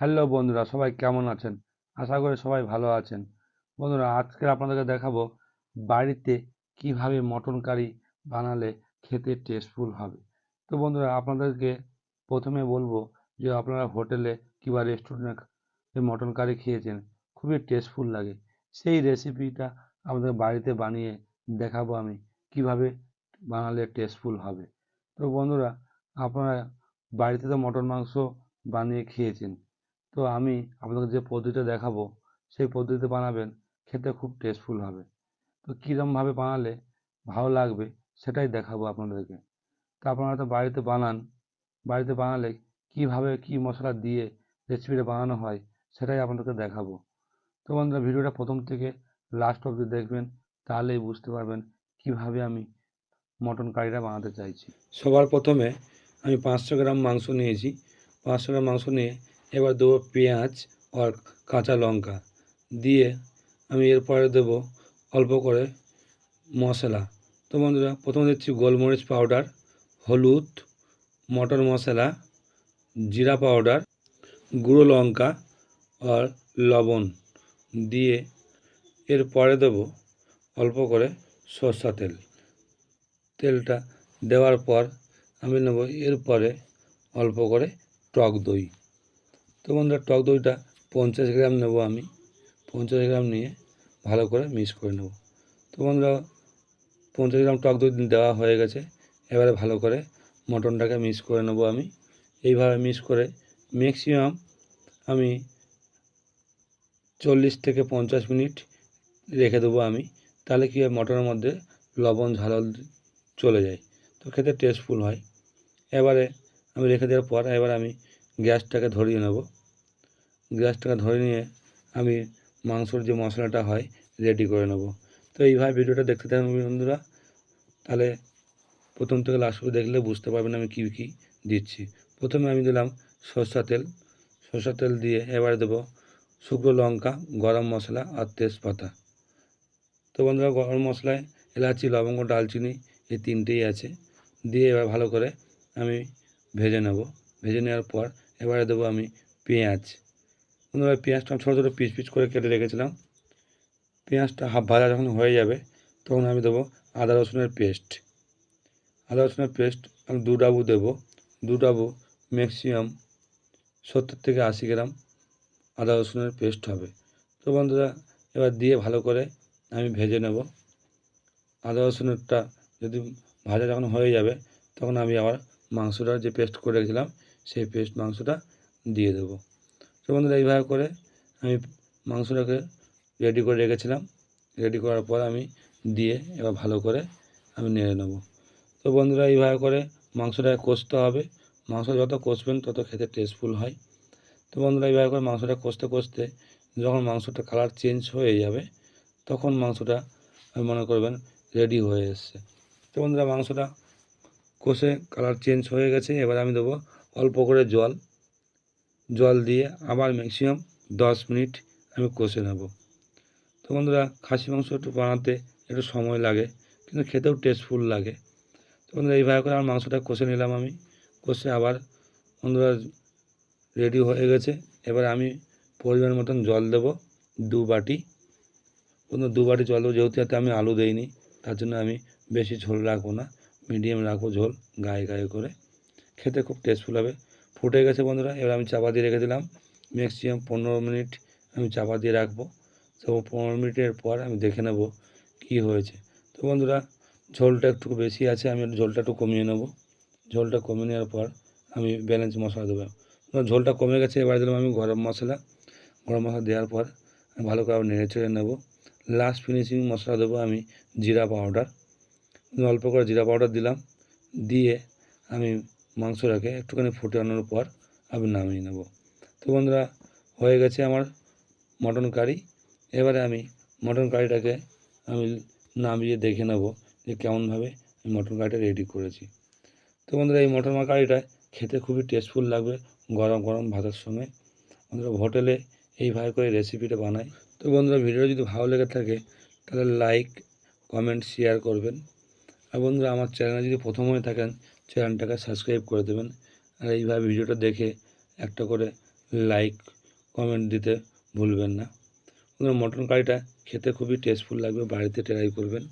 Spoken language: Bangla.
হ্যালো বন্ধুরা, সবাই কেমন আছেন? আশা করি সবাই ভালো আছেন। বন্ধুরা, আজকে আপনাদেরকে দেখাবো বাড়িতে কীভাবে মটন কারি বানালে খেতে টেস্টফুল হবে। তো বন্ধুরা, আপনাদেরকে প্রথমে বলব যে আপনারা হোটেলে কিংবা রেস্টুরেন্টে মটন কারি খেয়েছেন, খুবই টেস্টফুল লাগে। সেই রেসিপিটা আমাদের বাড়িতে বানিয়ে দেখাবো আমি কীভাবে বানালে টেস্টফুল হবে। তো বন্ধুরা, আপনারা বাড়িতে তো মটন মাংস বানিয়ে খেয়েছেন তো আমি আপনাকে যে পদ্ধতিটা দেখাবো, সেই পদ্ধতিতে বানাবেন, খেতে খুব টেস্টফুল হবে। তো কীরমভাবে বানালে ভালো লাগবে সেটাই দেখাবো আপনাদেরকে। তো আপনারা তো বাড়িতে বানান, বাড়িতে বানালে কীভাবে কী মশলা দিয়ে রেসিপিটা বানানো হয় সেটাই আপনাদেরকে দেখাবো। তো বন্ধুরা, ভিডিওটা প্রথম থেকে লাস্ট অবধি দেখবেন, তাহলেই বুঝতে পারবেন কীভাবে আমি মটন কারিটা বানাতে চাইছি। সবার প্রথমে আমি পাঁচশো গ্রাম মাংস নিয়েছি। পাঁচশো গ্রাম মাংস নিয়ে এবার দেবো পেঁয়াজ আর কাঁচা লঙ্কা। দিয়ে আমি এরপরে দেবো অল্প করে মশলা। তো বন্ধুরা, প্রথমে দিচ্ছি গোলমরিচ পাউডার, হলুদ, মটর মশলা, জিরা পাউডার, গুঁড়ো লঙ্কা আর লবণ। দিয়ে এরপরে দেবো অল্প করে সর্ষা তেল। তেলটা দেওয়ার পর আমি নেব এরপরে অল্প করে টক দই। তো বন্ধুরা টক দইটা পঞ্চাশ গ্রাম নেব আমি। পঞ্চাশ গ্রাম নিয়ে ভালো করে মিক্স করে নেব। তো বন্ধুরা পঞ্চাশ গ্রাম টক দই দেওয়া হয়ে গেছে। এবারে ভালো করে মটনটাকে মিক্স করে নেব আমি। এইভাবে মিক্স করে ম্যাক্সিমাম আমি চল্লিশ থেকে পঞ্চাশ মিনিট রেখে দেবো আমি। তাহলে কী হয়, মটনের মধ্যে লবণ, ঝাল চলে যায়। তো খেতে টেস্টফুল হয়। এবারে আমি রেখে দেওয়ার পর এবার আমি গ্যাসটাকে ধরিয়ে নেব। গ্যাসটাকে ধরে নিয়ে আমি মাংসর যে মশলাটা হয় রেডি করে নেব। তো এইভাবে ভিডিওটা দেখতে থাকুন বন্ধুরা। তাহলে প্রথম থেকে লাস্ট পর্যন্ত দেখলে বুঝতে পারবেন আমি কী কী দিচ্ছি। প্রথমে আমি দিলাম সরষা তেল। সরষা তেল দিয়ে এবারে দেবো শুকনো লঙ্কা, গরম মশলা আর তেজপাতা। তো বন্ধুরা, গরম মশলায় এলাচি, লবঙ্গ, ডালচিনি এই তিনটেই আছে। দিয়ে এবার ভালো করে আমি ভেজে নেব। ভেজে নেওয়ার পর এবারে দেবো আমি পেঁয়াজ। বন্ধুরা পেঁয়াজটা ছোটো ছোটো পিস পিস করে কেটে রেখেছিলাম। পেঁয়াজটা হাফ ভাজা যখন হয়ে যাবে, তখন আমি দেবো আদা রসুনের পেস্ট। আদা রসুনের পেস্ট আমি দু ডাবু দেবো। দু ডাবু ম্যাক্সিমাম সত্তর থেকে আশি গ্রাম আদা রসুনের পেস্ট হবে। তো বন্ধুরা, এবার দিয়ে ভালো করে আমি ভেজে নেব। আদা রসুনেরটা যদি ভাজা যখন হয়ে যাবে, তখন আমি আবার মাংসটা যে পেস্ট করে রেখেছিলাম, সেই পেস্ট মাংসটা দিয়ে দেবো। তো বন্ধুরা, এইভাবে করে আমি মাংসটাকে রেডি করে রেখেছিলাম। রেডি করার পর আমি দিয়ে এবার ভালো করে আমি নেড়ে নেব। তো বন্ধুরা, এইভাবে করে মাংসটাকে কষতে হবে। মাংস যত কষবেন তত খেতে টেস্টফুল হয়। তো বন্ধুরা, এইভাবে করে মাংসটা কষতে কষতে যখন মাংসটা কালার চেঞ্জ হয়ে যাবে, তখন মাংসটা মনে করবেন রেডি হয়ে এসছে। তো বন্ধুরা, মাংসটা কষে কালার চেঞ্জ হয়ে গেছে। এবার আমি দেবো অল্প করে জল। জল দিয়ে আবার ম্যাক্সিমাম দশ মিনিট আমি কষে নেব। তো বন্ধুরা, খাসি মাংস একটু বানাতে একটু সময় লাগে, কিন্তু খেতেও টেস্টফুল লাগে। তো বন্ধুরা, এইভাবে করে আমার মাংসটা কষে নিলাম আমি। কষে আবার বন্ধুরা রেডি হয়ে গেছে। এবার আমি পরিমাণ মতন জল দেব দু বাটি। বন্ধু দু বাটি জল দেবো, যেহেতু এতে আমি আলু দেইনি, তার জন্য আমি বেশি ঝোল রাখব না। মিডিয়াম রাখব ঝোল, গায়ে গায়ে করে। খেতে খুব টেস্টফুল হবে। ফুটে গেছে বন্ধুরা, এবার আমি চাপা দিয়ে রেখে দিলাম। ম্যাক্সিমাম পনেরো মিনিট আমি চাপা দিয়ে রাখব। তো পনেরো মিনিটের পর আমি দেখে নেব কি হয়েছে। তো বন্ধুরা, ঝোলটা একটু বেশি আছে, আমি ঝোলটা একটু কমিয়ে নেব। ঝোলটা কমিয়ে নেওয়ার পর আমি ব্যালেন্স মশলা দেবো। ঝোলটা কমে গেছে, এবার দিলাম আমি গরম মশলা। গরম মশলা দেওয়ার পর ভালো করে নেড়ে চেড়ে নেব। লাস্ট ফিনিশিং মশলা দেবো আমি জিরা পাউডার। অল্প করে জিরা পাউডার দিলাম। দিয়ে আমি মাংসটাকে একটুখানি ফুটে ফুটানোর পর আমি নামিয়ে নেব। তো বন্ধুরা, হয়ে গেছে আমার মটন কারি। এবারে আমি মটন কারিটাকে আমি নামিয়ে দেখে নেব যে কেমনভাবে আমি মটন কারিটা রেডি করেছি। তো বন্ধুরা, এই মটন কারিটা খেতে খুবই টেস্টফুল লাগবে গরম গরম ভাতের সঙ্গে। বন্ধুরা, হোটেলে এইভাবে করে রেসিপিটা বানাই। তো বন্ধুরা ভিডিও যদি ভালো লেগে থাকে, তাহলে লাইক, কমেন্ট, শেয়ার করবেন। আর বন্ধুরা, আমার চ্যানেলে যদি প্রথম হয়ে থাকেন চ্যানেলটাকে সাবস্ক্রাইব করে দেবেন। আর এইভাবে ভিডিওটা দেখে একটা করে লাইক কমেন্ট দিতে ভুলবেন না। মটন কারিটা খেতে খুবই টেস্টফুল লাগবে, বাড়িতে ট্রাই করবেন।